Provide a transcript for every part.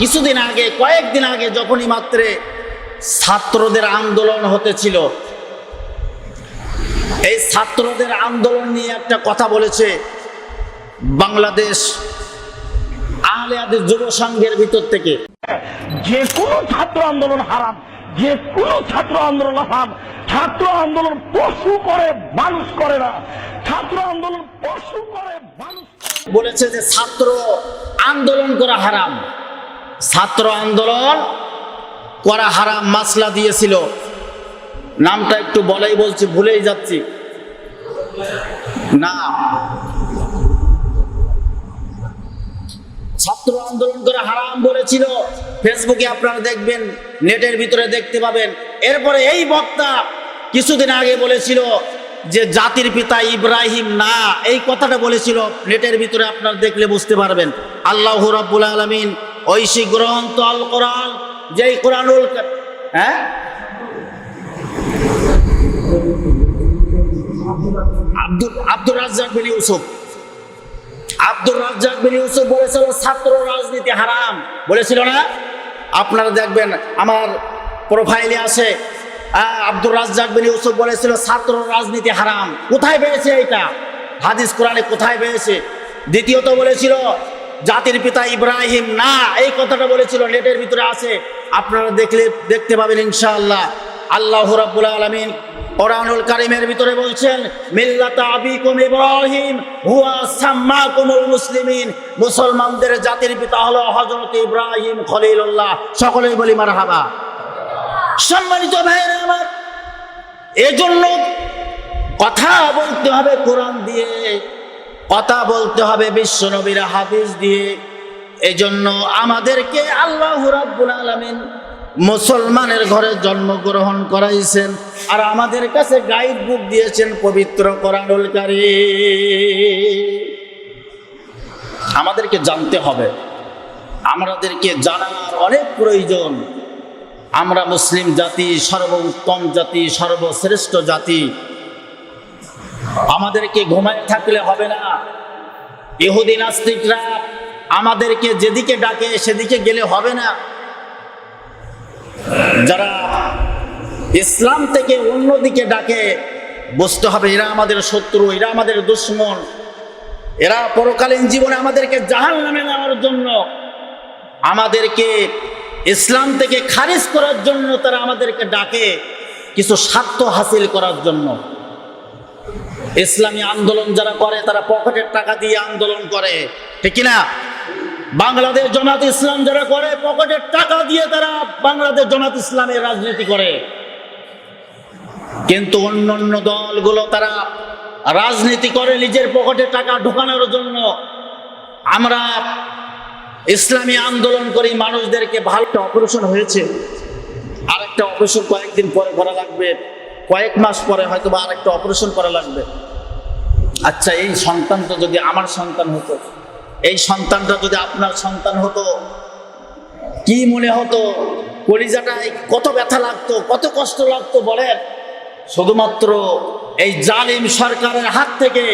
কিছুদিন আগে কয়েকদিন আগে যখনই মাত্রে ছাত্রদের আন্দোলন হতেছিল এই ছাত্রদের আন্দোলন নিয়ে একটা কথা বলেছে বাংলাদেশ আহলে হাদিস যুব সংঘের ভিতর থেকে। যে কোনো ছাত্র আন্দোলন হারাম যে কোনো ছাত্র আন্দোলন হারাম। ছাত্র আন্দোলন পশু করে মানুষ করে না। ছাত্র আন্দোলন পশু করে মানুষ বলেছে যে ছাত্র আন্দোলন করা হারাম। ছাত্র আন্দোলন করা হারাম মাসলা দিয়েছিল। নামটা একটু বলাই বলছি, ভুলেই যাচ্ছি। না। ছাত্র আন্দোলন করে হারাম বলেছিল। ফেসবুকে আপনারা দেখবেন, নেটের ভিতরে দেখতে পাবেন। এরপরে এই বক্তা কিছুদিন আগে বলেছিল যে জাতির পিতা ইব্রাহিম না, এই কথাটা বলেছিল। নেটের ভিতরে আপনারা দেখলে বুঝতে পারবেন। আল্লাহ রাব্বুল আলামিন ঐশী গ্রন্থ আল কোরআন, যেই কোরআনুল হ্যাঁ? আব্দুল, আব্দুর রাজ্জাক বিন ইউসুফ। আব্দুর রাজ্জাক বিন ইউসুফ বলেছিল, ছাত্র রাজনীতি হারাম। বলেছিল না? আপনারা দেখবেন, আমার প্রোফাইলে আছে আব্দুর রাজ্জাক বিন ইউসুফ বলেছিল, ছাত্র রাজনীতি হারাম। কোথায় পেয়েছে এটা হাদিস কোরআনে কোথায় পেয়েছে দ্বিতীয়ত বলেছিল জাতির পিতা ইব্রাহিম, না, এই কথাটা বলেছিল, নেটের ভিতরে আছে। আপনারা দেখলে, দেখতে পাবেন ইনশাআল্লাহ। আল্লাহ রাব্বুল আলামিন কোরআনুল কারিমের ভিতরে বলছেন, মিল্লাতা আবিকুম ইব্রাহিম, হুয়া সাম্মাকুমুল মুসলিমিন। মুসলমানদের জাতির পিতা হলো হযরত ইব্রাহিম খলিলুল্লাহ। সকলেই বলি মারহাবা। সম্মানিত ভাইরা আমার, এজন্য কথা বলতে হবে কোরআন দিয়ে। কথা বলতে হবে বিশ্ব নবীর হাদিস দিয়ে। এজন্য আমাদেরকে আল্লাহ রাব্বুল আলামিন মুসলমানের ঘরে জন্মগ্রহণ করাইছেন আর আমাদের কাছে গাইড বুক দিয়েছেন পবিত্র কোরআনুল কারীম। আমাদেরকে জানতে হবে। আমাদেরকে জানার অনেক প্রয়োজন। আমরা মুসলিম জাতি, সর্বোত্তম জাতি, সর্বশ্রেষ্ঠ জাতি। আমাদেরকে ঘুমায় থাকলে হবে না। ইহুদি নাস্তিকরা আমাদেরকে যেদিকে ডাকে সেদিকে গেলে হবে না। যারা ইসলাম থেকে অন্যদিকে ডাকে, বুঝতে হবে এরা আমাদের শত্রু, এরা আমাদের দুশ্মন। এরা পরকালীন জীবনে আমাদেরকে জাহান নামে নেওয়ার জন্য, আমাদেরকে ইসলাম থেকে খারিজ করার জন্য তারা আমাদেরকে ডাকে, কিছু স্বার্থ হাসিল করার জন্য। ইসলামী আন্দোলন যারা করে, তারা পকেটের টাকা দিয়ে আন্দোলন করে। ঠিক না বাংলাদেশ জমাত ইসলাম যারা করে, পকেটের টাকা দিয়ে তারা বাংলাদেশ জমাত ইসলামের রাজনীতি করে। কিন্তু অন্য অন্য দলগুলো তারা রাজনীতি করে নিজের পকেটে টাকা ঢোকানোর জন্য। আমরা ইসলামী আন্দোলন করি, মানুষদেরকে ভালো অপারেশন হয়েছে। আরেকটা অপারেশন কয়েকদিন পরে করা লাগবে। কয়েক মাস পরে হয়তো বা আরেকটা অপারেশন করা লাগবে। আচ্ছা এই সন্তানটা যদি আমার সন্তান হতো, এই সন্তানটা যদি আপনার সন্তান হতো, কি মনে হতো? কলিজাটায় কত ব্যথা লাগতো, কত কষ্ট লাগতো বলেন? শুধুমাত্র এই জালিম সরকারের হাত থেকে,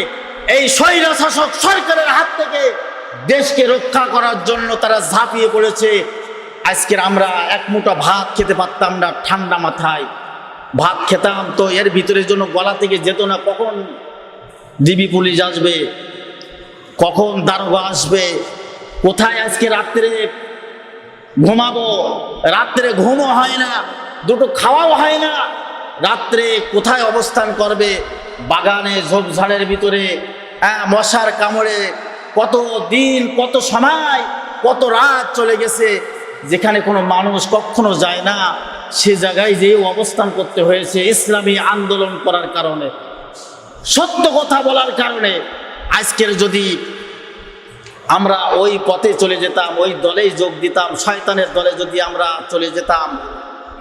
এই স্বৈরা শাসক সরকারের হাত থেকে দেশকে রক্ষা করার জন্য তারা ঝাঁপিয়ে পড়েছে। আজকের আমরা এক মুঠো ভাত খেতে পারতাম না, ঠান্ডা মাথায়। ভাত খেতাম, তো এর ভিতরের জন্য গলা থেকে যেত না, কখন ডিবি পুলিশ আসবে, কখন দারোগা আসবে, কোথায় আজকে রাত্রে ঘুমাবো? রাত্রে ঘুমও হয় না, দুটো খাওয়াও হয় না, রাত্রে কোথায় অবস্থান করবে? বাগানে ঝোপঝাড়ের ভিতরে মশার কামড়ে কত দিন, কত সময়, কত রাত চলে গেছে, যেখানে কোনো মানুষ কখনো যায় না। সে জায়গায় যে অবস্থান করতে হয়েছে, ইসলামী আন্দোলন করার কারণে। সত্য কথা বলার কারণে আজকের যদি আমরা ওই পথে চলে যেতাম, ওই দলেই যোগ দিতাম, শয়তানের দলে যদি আমরা চলে যেতাম,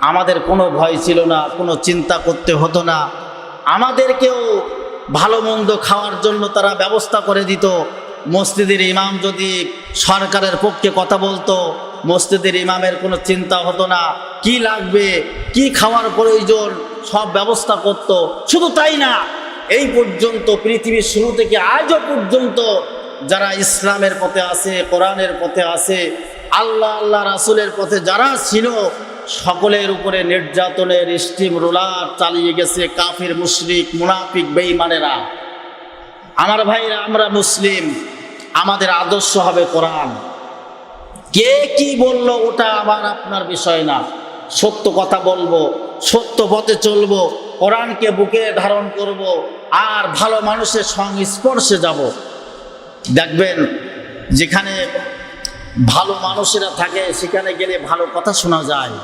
আমাদের কোনো ভয় ছিল না, কোনো চিন্তা করতে হতো না। আমাদেরকেও ভালো মন্দ খাওয়ার জন্য তারা ব্যবস্থা করে দিত। মসজিদের ইমাম যদি সরকারের পক্ষে কথা বলতো মসজিদের ইমামের কোনো চিন্তা হতো না। কি লাগবে, কি খাওয়ার প্রয়োজন, সব ব্যবস্থা করত। শুধু তাই না, এই পর্যন্ত পৃথিবীর শুরু থেকে আজও পর্যন্ত যারা ইসলামের পথে আছে, কোরআনের পথে আছে, আল্লাহ আল্লাহ রাসুলের পথে যারা ছিল, সকলের উপরে নির্যাতনের স্টিম রোলার চালিয়ে গেছে কাফির, মুশরিক, মুনাফিক, বেঈমানেরা। আমার ভাইরা, আমরা মুসলিম, আমাদের আদর্শ হবে কোরআন। কে কি বলল ওটা আবার আপনার বিষয় না। সত্য কথা বলব, সত্য পথে চলবো, কোরআনকে বুকে ধারণ করব, আর ভালো মানুষের সংস্পর্শে যাব। দেখবেন, যেখানে ভালো মানুষেরা থাকে, সেখানে গেলে ভালো কথা শোনা যায়।